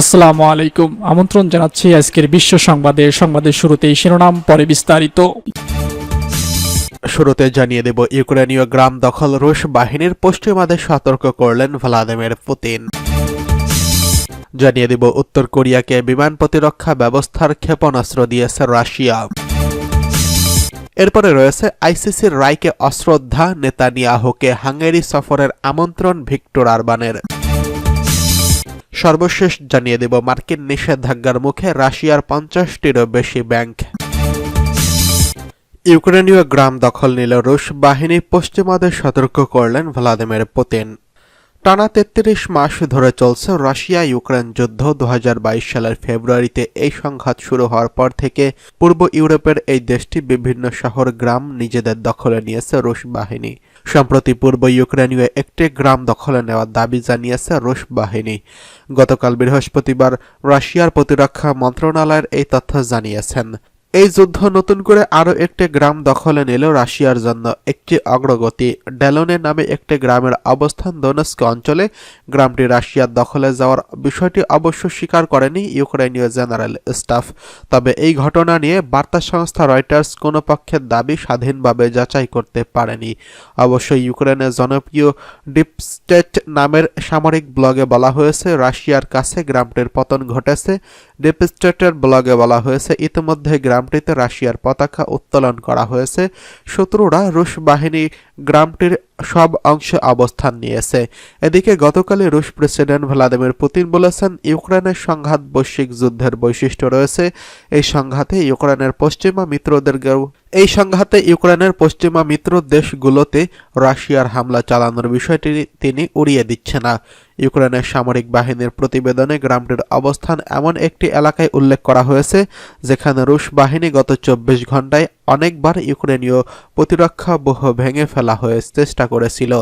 আসসালামু আলাইকুম। আমন্ত্রণ জানাচ্ছি আজকের বিশ্ব সংবাদে। সংবাদের শুরুতেই শিরোনাম, পরে বিস্তারিত। শুরুতে জানিয়ে দেব, ইউক্রেনীয় গ্রাম দখল রুশ বাহিনীর পশ্চিমাদের সতর্ক করলেন ভ্লাদিমির পুতিন। জানিয়ে দেব, উত্তর কোরিয়াকে বিমান প্রতিরক্ষা ব্যবস্থার ক্ষেপণাস্ত্র দিয়েছে রাশিয়া। এরপরে রয়েছে আইসিসির রায়কে অশ্রদ্ধা, নেতানিয়াহুকে হাঙ্গেরি সফরের আমন্ত্রণ ভিক্টর আরবানের। সর্বশেষ জানিয়ে দেব, মার্কিন নিষেধাজ্ঞার মুখে রাশিয়ার পঞ্চাশটিরও বেশি ব্যাংক। ইউক্রেনীয় গ্রাম দখল নিল রুশ বাহিনী, পশ্চিমাদের সতর্ক করলেন ভ্লাদিমির পুতিন। টানা তেত্রিশ মাস ধরে চলছে রাশিয়া ইউক্রেন যুদ্ধ। দু হাজার বাইশ সালের ফেব্রুয়ারিতে এই সংঘাত শুরু হওয়ার পর থেকে পূর্ব ইউরোপের এই দেশটি বিভিন্ন শহর, গ্রাম নিজেদের দখলে নিয়েছে রুশ বাহিনী। সম্প্রতি পূর্ব ইউক্রেনীয় একটি গ্রাম দখলে নেওয়ার দাবি জানিয়েছে রুশ বাহিনী। গতকাল বৃহস্পতিবার রাশিয়ার প্রতিরক্ষা মন্ত্রণালয়ের এই তথ্য জানিয়েছেন। এই যুদ্ধ নতুন করে আরও একটি গ্রাম দখলে নিল রাশিয়ার জন্য। একটি অগ্রগতি, ডেলনে নামে একটি গ্রামের অবস্থান দোনস্ক অঞ্চলে। গ্রামটি রাশিয়ার দখলে যাওয়ার বিষয়টি অবশ্য স্বীকার করেনি ইউক্রেনীয় জেনারেল স্টাফ। তবে এই ঘটনা নিয়ে বার্তা সংস্থা রয়টার্স কোনো পক্ষের দাবি স্বাধীনভাবে যাচাই করতে পারেনি। অবশ্য ইউক্রেনের জনপ্রিয় ডিপস্টেট নামের সামরিক ব্লগে বলা হয়েছে, রাশিয়ার কাছে গ্রামটির পতন ঘটেছে। ডিপ স্টেটের ব্লগে বলা হয়েছে, ইতিমধ্যে গ্রামটিতে রাশিয়ার পতাকা উত্তোলন করা হয়েছে। শত্রুরা রুশ বাহিনী গ্রামটির সব অংশে অবস্থান নিয়েছে। এদিকে গতকালই রুশ প্রেসিডেন্ট ভ্লাদিমির পুতিন বলেছেন, ইউক্রেনের সংঘাত বৈশ্বিক যুদ্ধের বৈশিষ্ট্য রয়েছে। এই সংঘাতে ইউক্রেনের পশ্চিমা মিত্রদেরকেও, এই সংঘাতে ইউক্রেনের পশ্চিমা মিত্র দেশগুলোতে রাশিয়ার হামলা চালানোর বিষয়টি তিনি উড়িয়ে দিচ্ছে না। ইউক্রেনের সামরিক বাহিনীর প্রতিবেদনে গ্রামটির অবস্থান এমন একটি এলাকায় উল্লেখ করা হয়েছে, যেখানে রুশ বাহিনী গত চব্বিশ ঘন্টায় অনেকবার ইউক্রেনীয় প্রতিরক্ষা বহ ভেঙে ফেলা হয়ে চেষ্টা করেছিল।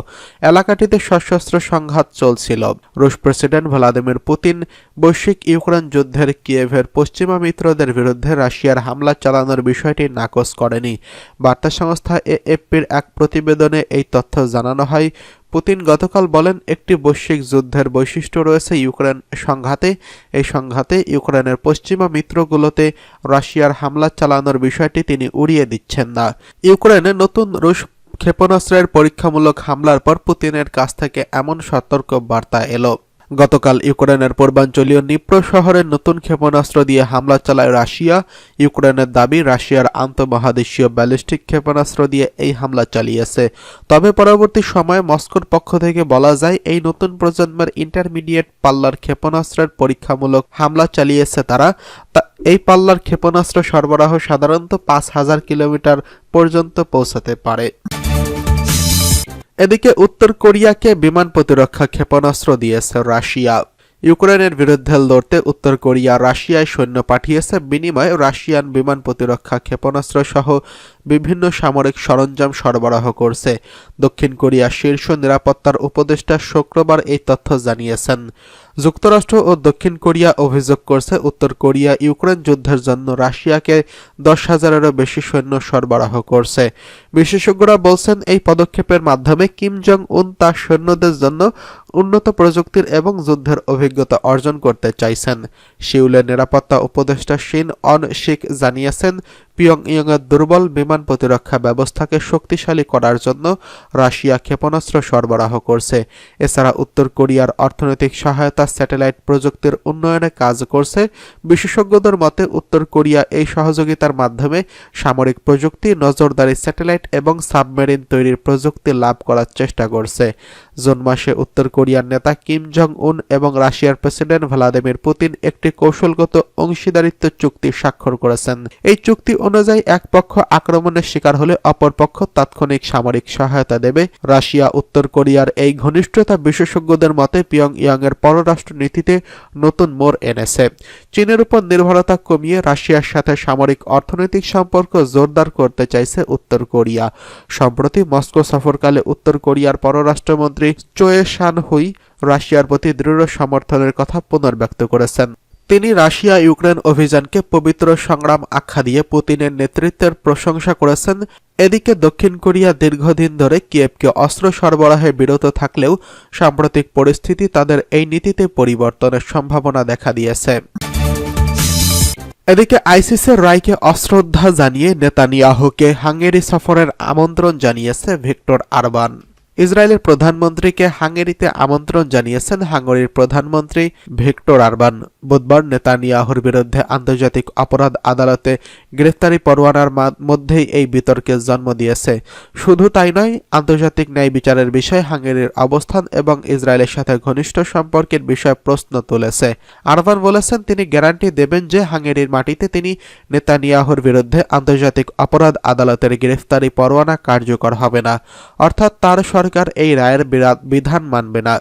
এলাকাটিতে সশস্ত্র সংঘাত চলছিল। রুশ প্রেসিডেন্ট ভ্লাদিমির পুতিন বৈশ্বিক ইউক্রেন যুদ্ধের কিয়েভের পশ্চিমা মিত্রদের বিরুদ্ধে রাশিয়ার হামলা চালানোর বিষয়টি নাকচ করেনি। বার্তা সংস্থা এএফপির এক প্রতিবেদনে এই তথ্য জানানো হয় পুতিন গতকাল বলেন, একটি বৈশ্বিক যুদ্ধের বৈশিষ্ট্য রয়েছে ইউক্রেন সংঘাতে। এই সংঘাতে ইউক্রেনের পশ্চিমা মিত্রগুলোতে রাশিয়ার হামলা চালানোর বিষয়টি তিনি উড়িয়ে দিচ্ছেন না। ইউক্রেনে নতুন রুশ ক্ষেপণাস্ত্রের পরীক্ষামূলক হামলার পর পুতিনের কাছ থেকে এমন সতর্ক বার্তা এলো। গতকাল ইউক্রেনের পূর্বাঞ্চলীয় নিপ্রো শহরে নতুন ক্ষেপণাস্ত্র দিয়ে হামলা চালায় রাশিয়া। ইউক্রেনের দাবি, রাশিয়ার আন্তঃমহাদেশীয় ব্যালিস্টিক ক্ষেপণাস্ত্র দিয়ে এই হামলা চালিয়েছে। তবে পরবর্তী সময়ে মস্কোর পক্ষ থেকে বলা যায়, এই নতুন প্রজন্মের ইন্টারমিডিয়েট পাল্লার ক্ষেপণাস্ত্রের পরীক্ষামূলক হামলা চালিয়েছে তারা। এই পাল্লার ক্ষেপণাস্ত্র সরবরাহ সাধারণত পাঁচ হাজার কিলোমিটার পর্যন্ত পৌঁছাতে পারে। এদিকে উত্তর কোরিয়াকে বিমান প্রতিরক্ষা ক্ষেপণাস্ত্র দিয়েছে রাশিয়া। ইউক্রেনের বিরুদ্ধে লড়তে উত্তর কোরিয়া রাশিয়ায় সৈন্য পাঠিয়েছে। বিনিময়ে রাশিয়ান বিমান প্রতিরক্ষা ক্ষেপণাস্ত্র সহ বিভিন্ন সামরিক সরঞ্জাম সরবরাহ করছে। দক্ষিণ কোরিয়ার শীর্ষ নিরাপত্তার উপদেষ্টা শুক্রবার এই তথ্য জানিয়েছেন। যুক্তরাষ্ট্র ও দক্ষিণ কোরিয়া অভিযোগ করছে, উত্তর কোরিয়া ইউক্রেন যুদ্ধের জন্য রাশিয়াকে দশ হাজারেরও বেশি সৈন্য সরবরাহ করছে। বিশেষজ্ঞরা বলছেন, এই পদক্ষেপের মাধ্যমে কিম জং উন তার সৈন্যদের জন্য উন্নত প্রযুক্তির এবং যুদ্ধের অভিজ্ঞতা অর্জন করতে চাইছেন। সিউলের নিরাপত্তা উপদেষ্টা শিন অন শিক জানিয়েছেন, পিয়ংইয়ংয়ের দুর্বল বিমান প্রতিরক্ষা ব্যবস্থাকে শক্তিশালী করার জন্য রাশিয়া ক্ষেপণাস্ত্র সরবরাহ করছে। এছাড়া উত্তর কোরিয়ার অর্থনৈতিক সহায়তা স্যাটেলাইট প্রযুক্তির উন্নয়নে কাজ করছে। বিশেষজ্ঞদের মতে, উত্তর কোরিয়া এই সহযোগিতার মাধ্যমে সামরিক প্রযুক্তি, নজরদারি স্যাটেলাইট এবং সাবমেরিন তৈরির প্রযুক্তি লাভ করার চেষ্টা করছে। জুন মাসে উত্তর কোরিয়ার নেতা কিম জং উন এবং রাশিয়ার প্রেসিডেন্ট ভ্লাদিমির পুতিন একটি কৌশলগত অংশীদারিত্ব চুক্তি স্বাক্ষর করেছেন। এই চুক্তি অনুযায়ী এক পক্ষ আক্রমণের শিকার হলে অপর পক্ষ তাৎক্ষণিক সামরিক সহায়তা দেবে। রাশিয়া, উত্তর কোরিয়ার এই ঘনিষ্ঠতা বিশেষজ্ঞদের মতে পিয়ং এর পররাষ্ট্র নীতিতে নতুন মোড় এনেছে। চীনের উপর নির্ভরতা কমিয়ে রাশিয়ার সাথে সামরিক অর্থনৈতিক সম্পর্ক জোরদার করতে চাইছে উত্তর কোরিয়া। সম্প্রতি মস্কো সফরকালে উত্তর কোরিয়ার পররাষ্ট্রমন্ত্রী চোয়ে শান হুই রাশিয়ার প্রতি দৃঢ় সমর্থনের কথা পুনর্ব্যক্ত করেছেন। তিনি রাশিয়া ইউক্রেন অভিযানকে পবিত্র সংগ্রাম আখ্যা দিয়ে পুতিনের নেতৃত্বের প্রশংসা করেছেন। এদিকে দক্ষিণ কোরিয়া দীর্ঘদিন ধরে কিয়েভকে অস্ত্র সরবরাহে বিরত থাকলেও সাম্প্রতিক পরিস্থিতি তাদের এই নীতিতে পরিবর্তনের সম্ভাবনা দেখা দিয়েছে। এদিকে আইসিসের রায়কে অশ্রদ্ধা জানিয়ে নেতানিয়াহুকে হাঙ্গেরি সফরের আমন্ত্রণ জানিয়েছে ভিক্টর আরবান। ইসরায়েলের প্রধানমন্ত্রীকে হাঙ্গেরিতে আমন্ত্রণ জানিয়েছেন হাঙ্গেরির প্রধানমন্ত্রী ভিক্টর আরবান। বুধবার নেতানিয়াহুর বিরুদ্ধে আন্তর্জাতিক অপরাধ আদালতে গ্রেফতারি পরোয়ানার মধ্যেই এই বিতর্কের জন্ম দিয়েছে। শুধু তাই নয়, আন্তর্জাতিক ন্যায় বিচারের বিষয়ে হাঙ্গেরির অবস্থান এবং ইসরায়েলের সাথে ঘনিষ্ঠ সম্পর্কের বিষয়ে প্রশ্ন তুলেছে। আরবান বলেছেন তিনি গ্যারান্টি দেবেন যে হাঙ্গেরির মাটিতে তিনি নেতানিয়াহুর বিরুদ্ধে আন্তর্জাতিক অপরাধ আদালতের গ্রেফতারি পরোয়ানা কার্যকর হবে না। অর্থাৎ তার সরকার এই রায়ের বিধান মানবে না।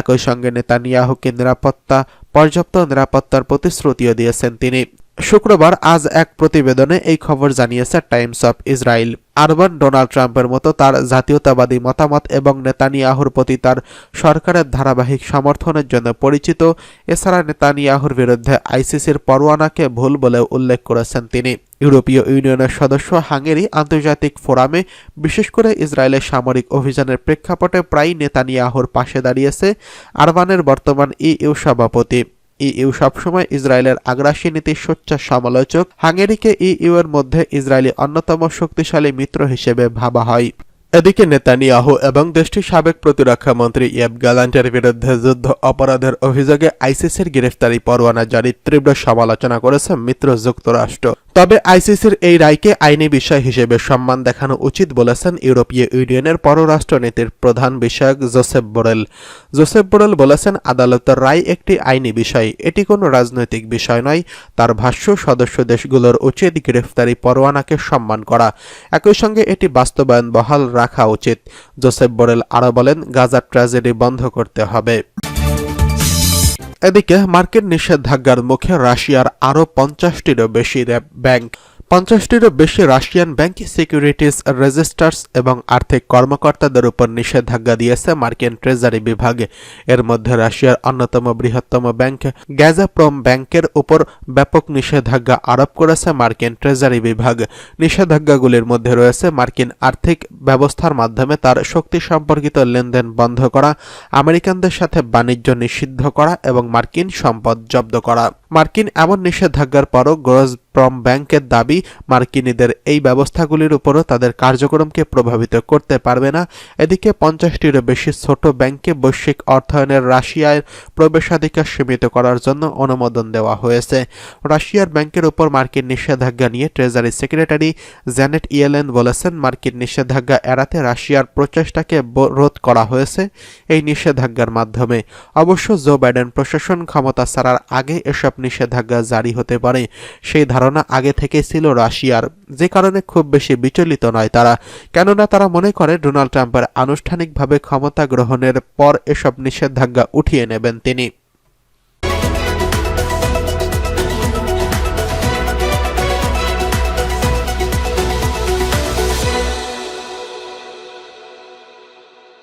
একই সঙ্গে নেতানিয়াহুকে নিরাপত্তা, পর্যাপ্ত নিরাপত্তার প্রতিশ্রুতিও দিয়েছেন তিনি। শুক্রবার আজ এক প্রতিবেদনে এই খবর জানিয়েছে Times of Israel Orban Donald ট্রাম্পের মতো তার জাতীয়তাবাদী মতামত এবং নেতানিয়াহুর প্রতি তার সরকারের ধারাবাহিক সমর্থনের জন্য পরিচিত। এছাড়া নেতানিয়াহুর বিরুদ্ধে আইসিসির পরোয়ানাকে ভুল বলে উল্লেখ করেছেন তিনি। ইউরোপীয় ইউনিয়নের সদস্য হাঙ্গেরি আন্তর্জাতিক ফোরামে বিশেষ করে ইসরায়েলের সামরিক অভিযানের প্রেক্ষাপটে প্রায়ই নেতানিয়াহুর পাশে দাঁড়িয়েছে আরবানের বর্তমান ইইউ সভাপতি। ইইউ সবসময় ইসরায়েলের আগ্রাসী নীতির সোচ্চার সমালোচক। হাঙ্গেরিকে ইইউ এর মধ্যে ইসরায়েলি অন্যতম শক্তিশালী মিত্র হিসেবে ভাবা হয়। এদিকে নেতানিয়াহু এবং দেশটির সাবেক প্রতিরক্ষা মন্ত্রী ইয়েব গ্যালান্টের বিরুদ্ধে যুদ্ধ অপরাধের অভিযোগে আইসিসির গ্রেফতারি পরোয়ানা জারি, তীব্র সমালোচনা করেছে মিত্র যুক্তরাষ্ট্র। তবে আইসিসির এই রায়কে আইনি বিষয় হিসেবে সম্মান দেখানো উচিত বলেছেন ইউরোপীয় ইউনিয়নের পররাষ্ট্রনীতির প্রধান বিষয়ক জোসেফ বোরেল। জোসেফ বোরেল বলেছেন, আদালতের রায় একটি আইনি বিষয়। এটি কোনো রাজনৈতিক বিষয় নয়। তার ভাষ্য, সদস্য দেশগুলোর উচিত গ্রেফতারি পরোয়ানাকে সম্মান করা। একই সঙ্গে এটি বাস্তবায়ন বহাল রাখা উচিত। জোসেফ বোরেল আরও বলেন, গাজার ট্র্যাজেডি বন্ধ করতে হবে। এদিকে মার্কিন নিষেধাজ্ঞার মুখে রাশিয়ার আরও পঞ্চাশটিরও বেশি ব্যাংক পঞ্চাশটিরও বেশি রাশিয়ান ব্যাংক সিকিউরিটিস রেজিস্টার্স এবং আর্থিক কর্মকর্তাদের উপর নিষেধাজ্ঞা দিয়েছে মার্কিন ট্রেজারি বিভাগ। এর মধ্যে রাশিয়ার অন্যতম বৃহত্তম ব্যাংক গ্যাজাপ্রম ব্যাংকের উপর ব্যাপক নিষেধাজ্ঞা আরোপ করেছে মার্কিন ট্রেজারি বিভাগ। নিষেধাজ্ঞাগুলির মধ্যে রয়েছে মার্কিন আর্থিক ব্যবস্থার মাধ্যমে তার শক্তি সম্পর্কিত লেনদেন বন্ধ করা, আমেরিকানদের সাথে বাণিজ্য নিষিদ্ধ করা এবং মার্কিন সম্পদ জব্দ করা। মার্কিন এমন নিষেধাজ্ঞার পরও গ্রোজপ্রম ব্যাংকের দাবি মার্কিনীদের এই ব্যবস্থাগুলির উপরও তাদের কার্যক্রমকে প্রভাবিত করতে পারবে না। এদিকে পঞ্চাশটিরও বেশি ছোট ব্যাংকে বৈশ্বিক অর্থায়নের রাশিয়ার প্রবেশাধিকার সীমিত করার জন্য অনুমোদন দেওয়া হয়েছে। রাশিয়ার ব্যাংকের উপর মার্কিন নিষেধাজ্ঞা নিয়ে ট্রেজারি সেক্রেটারি জ্যানেট ইয়েলেন বলেছেন, মার্কিন নিষেধাজ্ঞা এড়াতে রাশিয়ার প্রচেষ্টাকে রোধ করা হয়েছে এই নিষেধাজ্ঞার মাধ্যমে। অবশ্য জো বাইডেন প্রশাসন ক্ষমতা ছাড়ার আগে এসব নিষেধাজ্ঞা জারি হতে পারে। সেই ধারণা আগে থেকে ছিল রাশিয়ার। যে কারণে খুব বেশি বিচলিত নয় তারা। কেননা তারা মনে করে ডোনাল্ড ট্রাম্পের আনুষ্ঠানিকভাবে ক্ষমতা গ্রহণের পর এসব নিষেধাজ্ঞা উঠিয়ে নেবেন তিনি।